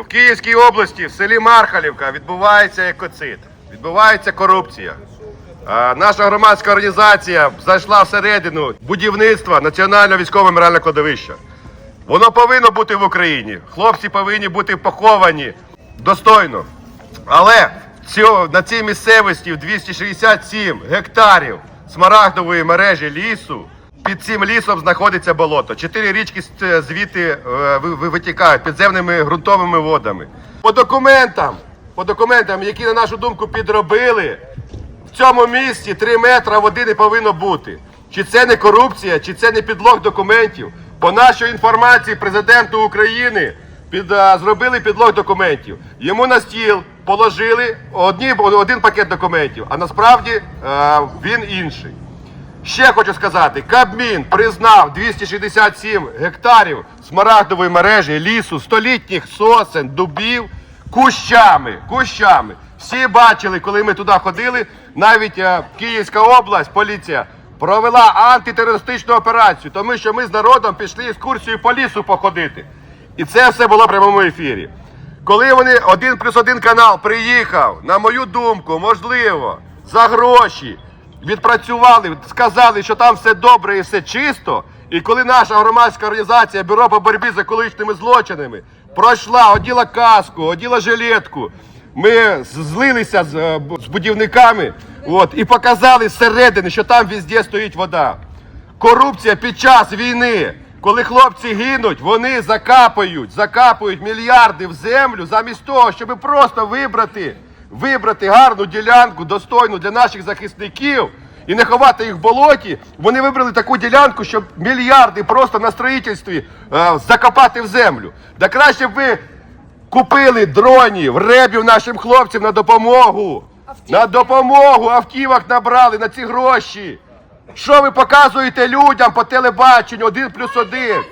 В Київській області, в селі Мархалівка, відбувається екоцид, відбувається корупція. Наша громадська організація зайшла всередину будівництва Національного військового меморіального кладовища. Воно повинно бути в Україні. Хлопці повинні бути поховані достойно. Але на цій місцевості в 267 гектарів смарагдової мережі лісу. Під цим лісом знаходиться болото. Чотири річки звідти е, ви- ви- витікають підземними ґрунтовими водами. По документам, по документам, які на нашу думку підробили, в цьому місці 3 метра води не повинно бути. Чи це не корупція, чи це не підлог документів? По нашій інформації президенту України під, а, зробили підлог документів. Йому на стіл положили одні, один пакет документів, а насправді е, він інший. Ще хочу сказати, Кабмін признав 267 гектарів смарагдової мережі лісу, столітніх сосен, дубів, кущами. Кущами. Всі бачили, коли ми туди ходили, навіть е, Київська область, поліція провела антитерористичну операцію, тому що ми з народом пішли екскурсію по лісу походити. І це все було в прямому ефірі. Коли вони один плюс один канал приїхав, на мою думку, можливо, за гроші відпрацювали, сказали, що там все добре і все чисто. І коли наша громадська організація Бюро по боротьбі з екологічними злочинами пройшла, оділа каску, оділа жилетку, ми злилися з, е, з будівниками от, і показали зсередини, що там везде стоїть вода. Корупція під час війни, коли хлопці гинуть, вони закапають, закапують мільярди в землю замість того, щоб просто вибрати, вибрати гарну ділянку, достойну для наших захисників і не ховати їх в болоті. Вони вибрали таку ділянку, щоб мільярди просто на строїтельстві е, закопати в землю. Да краще б ви купили дронів, ребів нашим хлопцям на допомогу. На допомогу автівок набрали на ці гроші. Що ви показуєте людям по телебаченню один плюс один?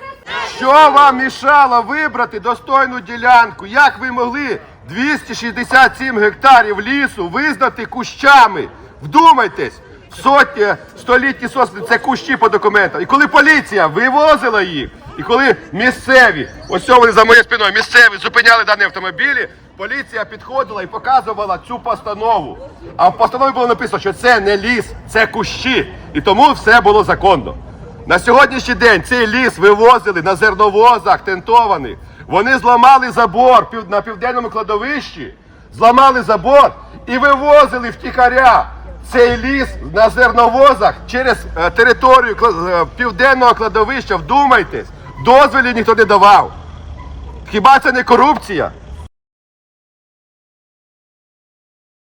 Що вам мішало вибрати достойну ділянку? Як ви могли 267 гектарів лісу визнати кущами? Вдумайтесь, сотні столітні сосни це кущі по документам. І коли поліція вивозила їх, і коли місцеві, ось вони за моєю спиною, місцеві зупиняли дані автомобілі, поліція підходила і показувала цю постанову. А в постанові було написано, що це не ліс, це кущі. І тому все було законно. На сьогоднішній день цей ліс вивозили на зерновозах тентованих. Вони зламали забор на південному кладовищі, зламали забор і вивозили втіхаря цей ліс на зерновозах через е, територію е, південного кладовища. Вдумайтесь, дозволів ніхто не давав. Хіба це не корупція?